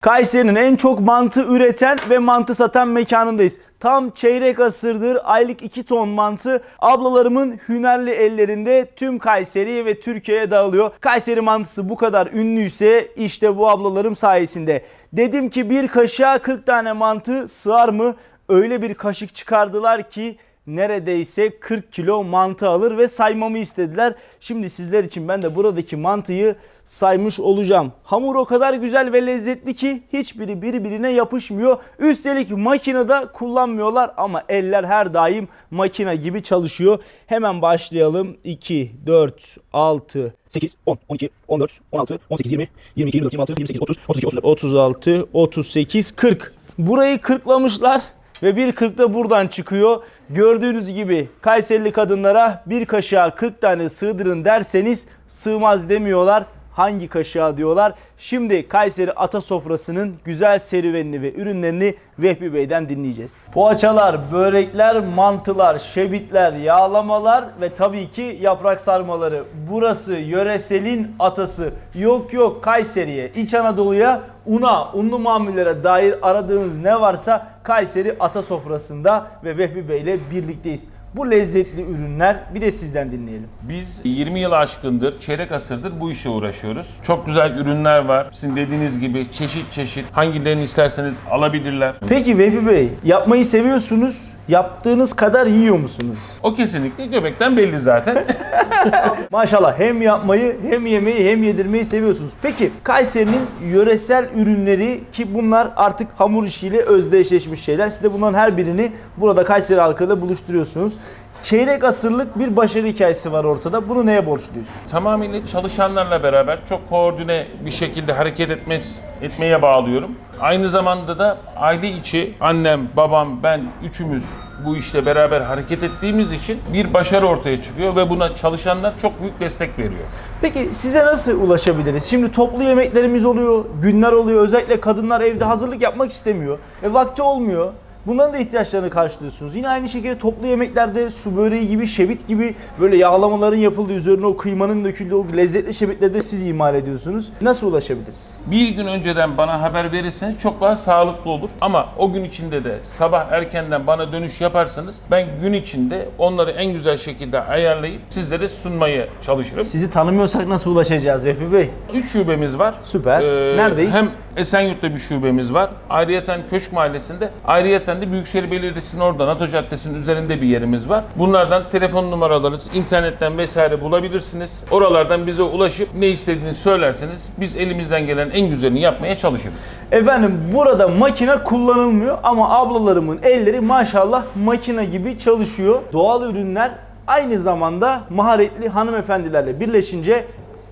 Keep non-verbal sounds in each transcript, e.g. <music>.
Kayseri'nin en çok mantı üreten ve mantı satan mekanındayız. Tam çeyrek asırdır aylık 2 ton mantı ablalarımın hünerli ellerinde tüm Kayseri ve Türkiye'ye dağılıyor. Kayseri mantısı bu kadar ünlüyse işte bu ablalarım sayesinde. Dedim ki bir kaşığa 40 tane mantı sığar mı? Öyle bir kaşık çıkardılar ki neredeyse 40 kilo mantı alır ve saymamı istediler. Şimdi sizler için ben de buradaki mantıyı saymış olacağım. Hamur o kadar güzel ve lezzetli ki hiçbiri birbirine yapışmıyor. Üstelik makinede kullanmıyorlar ama eller her daim makine gibi çalışıyor. Hemen başlayalım. 2, 4, 6, 8, 10, 12, 14, 16, 18, 20, 22, 24, 26, 28, 30, 32, 34, 36, 38, 40. Burayı kırklamışlar ve bir 40 da buradan çıkıyor. Gördüğünüz gibi Kayserili kadınlara bir kaşığa 40 tane sığdırın derseniz sığmaz demiyorlar. Hangi kaşığa diyorlar. Şimdi Kayseri Ata Sofrası'nın güzel serüvenini ve ürünlerini Vehbi Bey'den dinleyeceğiz. Poğaçalar, börekler, mantılar, şebitler, yağlamalar ve tabii ki yaprak sarmaları. Burası yöreselin atası. Yok yok Kayseri'ye, İç Anadolu'ya, una, unlu mamullere dair aradığınız ne varsa Kayseri Ata Sofrası'nda ve Vehbi Bey ile birlikteyiz. Bu lezzetli ürünler bir de sizden dinleyelim. Biz 20 yıl aşkındır, çeyrek asırdır bu işe uğraşıyoruz. Çok güzel ürünler var. Sizin dediğiniz gibi çeşit çeşit hangilerini isterseniz alabilirler. Peki Vehbi Bey yapmayı seviyorsunuz. Yaptığınız kadar yiyor musunuz? O kesinlikle göbekten belli zaten. <laughs> <laughs> Maşallah hem yapmayı hem yemeyi hem yedirmeyi seviyorsunuz. Peki Kayseri'nin yöresel ürünleri ki bunlar artık hamur işiyle özdeşleşmiş şeyler. Siz de bunların her birini burada Kayseri halkıyla buluşturuyorsunuz. Çeyrek asırlık bir başarı hikayesi var ortada. Bunu neye borçluyuz? Tamamıyla çalışanlarla beraber çok koordine bir şekilde hareket etmez, etmeye bağlıyorum. Aynı zamanda da aile içi annem, babam, ben üçümüz bu işte beraber hareket ettiğimiz için bir başarı ortaya çıkıyor ve buna çalışanlar çok büyük destek veriyor. Peki size nasıl ulaşabiliriz? Şimdi toplu yemeklerimiz oluyor, günler oluyor. Özellikle kadınlar evde hazırlık yapmak istemiyor. E vakti olmuyor. Bunların da ihtiyaçlarını karşılıyorsunuz. Yine aynı şekilde toplu yemeklerde su böreği gibi, şebit gibi böyle yağlamaların yapıldığı, üzerine o kıymanın döküldüğü o lezzetli şebitleri de siz imal ediyorsunuz. Nasıl ulaşabiliriz? Bir gün önceden bana haber verirseniz çok daha sağlıklı olur. Ama o gün içinde de sabah erkenden bana dönüş yaparsanız ben gün içinde onları en güzel şekilde ayarlayıp sizlere sunmaya çalışırım. Sizi tanımıyorsak nasıl ulaşacağız Vehbi Bey? Üç şubemiz var. Süper. Ee, Neredeyiz? Hem Esenyurt'ta bir şubemiz var. Ayrıyeten Köşk Mahallesi'nde. Ayrıyeten de Büyükşehir Belediyesi'nin orada NATO Caddesi'nin üzerinde bir yerimiz var. Bunlardan telefon numaraları internetten vesaire bulabilirsiniz. Oralardan bize ulaşıp ne istediğinizi söylerseniz biz elimizden gelen en güzelini yapmaya çalışırız. Efendim burada makine kullanılmıyor ama ablalarımın elleri maşallah makine gibi çalışıyor. Doğal ürünler aynı zamanda maharetli hanımefendilerle birleşince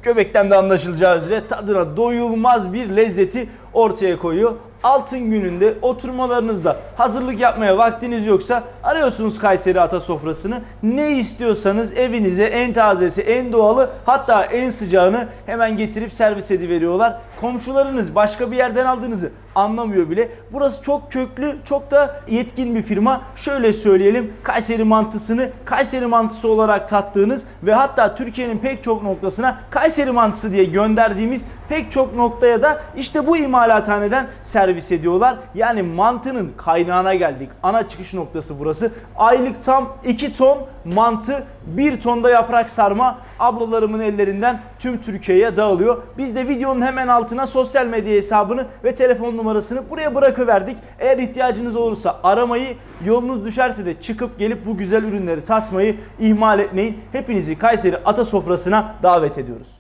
göbekten de anlaşılacağı üzere tadına doyulmaz bir lezzeti ortaya koyuyor. Altın gününde oturmalarınızda hazırlık yapmaya vaktiniz yoksa arıyorsunuz Kayseri Ata Sofrası'nı. Ne istiyorsanız evinize en tazesi, en doğalı hatta en sıcağını hemen getirip servis ediveriyorlar. Komşularınız başka bir yerden aldığınızı anlamıyor bile. Burası çok köklü, çok da yetkin bir firma. Şöyle söyleyelim, Kayseri mantısını Kayseri mantısı olarak tattığınız ve hatta Türkiye'nin pek çok noktasına Kayseri mantısı diye gönderdiğimiz pek çok noktaya da işte bu imalathaneden servis ediyorlar. Yani mantının kaynağına geldik. Ana çıkış noktası burası. Aylık tam 2 ton mantı, 1 tonda yaprak sarma ablalarımın ellerinden tüm Türkiye'ye dağılıyor. Biz de videonun hemen altına sosyal medya hesabını ve telefon numarasını buraya bırakıverdik. Eğer ihtiyacınız olursa aramayı, yolunuz düşerse de çıkıp gelip bu güzel ürünleri tatmayı ihmal etmeyin. Hepinizi Kayseri Ata Sofrası'na davet ediyoruz.